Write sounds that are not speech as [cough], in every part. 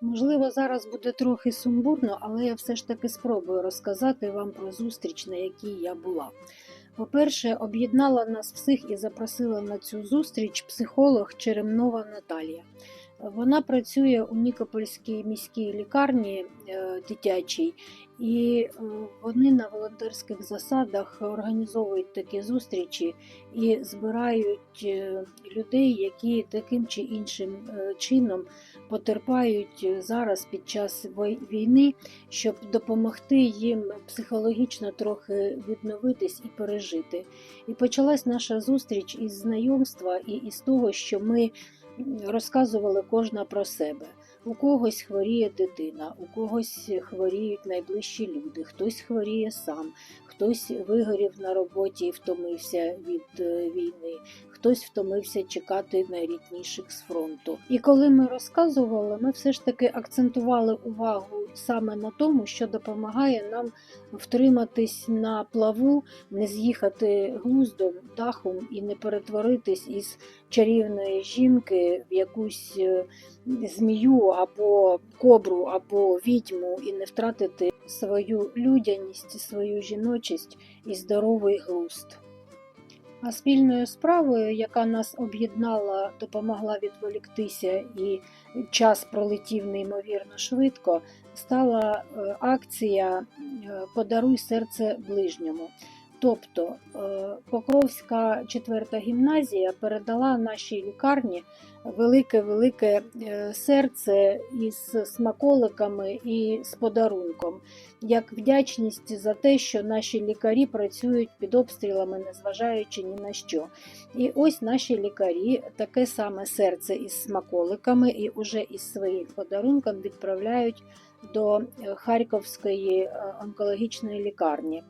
Можливо, зараз буде трохи сумбурно, але я все ж таки спробую розказати вам про зустріч, на якій я була. По-перше, об'єднала нас всіх і запросила на цю зустріч психолог Черемнова Наталія. Вона працює у Нікопольській міській лікарні е, дитячій, і е, вони на волонтерських засадах організовують такі зустрічі і збирають е, людей, які таким чи іншим чином потерпають зараз під час війни, щоб допомогти їм психологічно трохи відновитись і пережити. І почалась наша зустріч із знайомства і із того, що ми розказували кожна про себе. У когось хворіє дитина, у когось хворіють найближчі люди, хтось хворіє сам, хтось вигорів на роботі і втомився від е, війни, хтось втомився чекати найрідніших з фронту. І коли ми розказували, ми все ж таки акцентували увагу саме на тому, що допомагає нам втриматись на плаву, не з'їхати глуздом, дахом і не перетворитись із чарівної жінки в якусь е, змію або кобру, або відьму, і не втратити свою людяність, свою жіночість і здоровий глузд. А спільною справою, яка нас об'єднала, допомогла відволіктися, і час пролетів неймовірно швидко, стала е, акція е, Подаруй серце ближньому. Тобто е, Покровська 4 гімназія передала нашій лікарні велике-велике е, серце із смаколиками і з подарунком, як вдячність за те, що наші лікарі працюють під обстрілами, незважаючи ні на що. І ось наші лікарі таке саме серце із смаколиками і уже із своїм подарунком відправляють до е, Харківської онкологічної лікарні.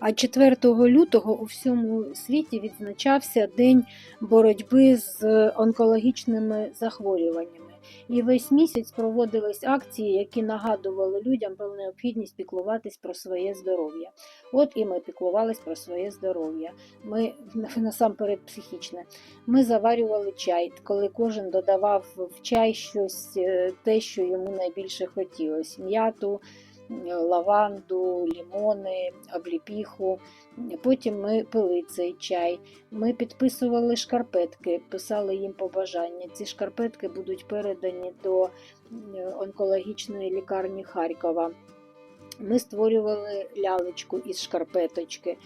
А 4 лютого у всьому світі відзначався День боротьби з онкологічними захворюваннями. І весь місяць проводились акції, які нагадували людям про необхідність піклуватись про своє здоров'я. От і ми піклувались про своє здоров'я. Ми [laughs] насамперед психічне. Ми заварювали чай, коли кожен додавав в чай щось е, те, що йому найбільше хотілося: м'яту, лаванду, лімони, обліпіху. Потім ми пили цей чай. Ми підписували шкарпетки, писали їм побажання. Ці шкарпетки будуть передані до е, онкологічної лікарні Харкова. Ми створювали лялечку із шкарпеточки.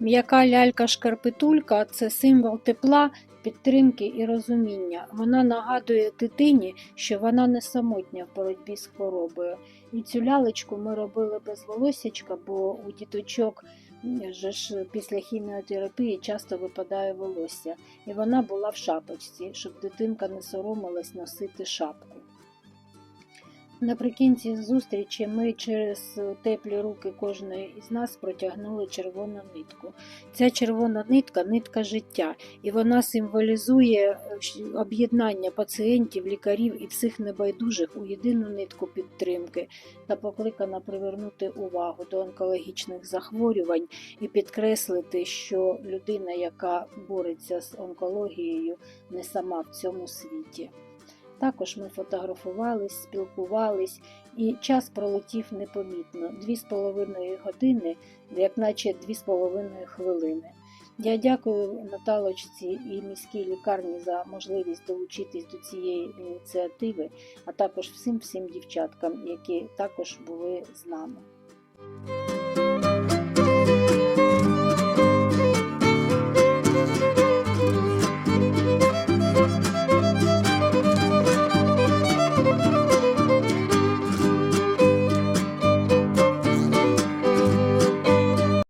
М'яка лялька-шкарпетулька це символ тепла, підтримки і розуміння. Вона нагадує дитині, що вона не самотня в боротьбі з хворобою. І цю лялечку ми робили без волосячка, бо у діточок вже ж після хіміотерапії часто випадає волосся. І вона була в шапочці, щоб дитинка не соромилась носити шапку. Наприкінці зустрічі ми через теплі руки кожної із нас протягнули червону нитку. Ця червона нитка нитка життя, і вона символізує е, об'єднання пацієнтів, лікарів і всіх небайдужих у єдину нитку підтримки та покликана привернути увагу до онкологічних захворювань і підкреслити, що людина, яка бореться з онкологією, не сама в цьому світі. Також ми фотографувались, спілкувались, і час пролетів непомітно дві з половиною години, як наче дві з половиною хвилини. Я дякую Наталочці і міській лікарні за можливість долучитись до цієї ініціативи, а також всім всім дівчаткам, які також були з нами.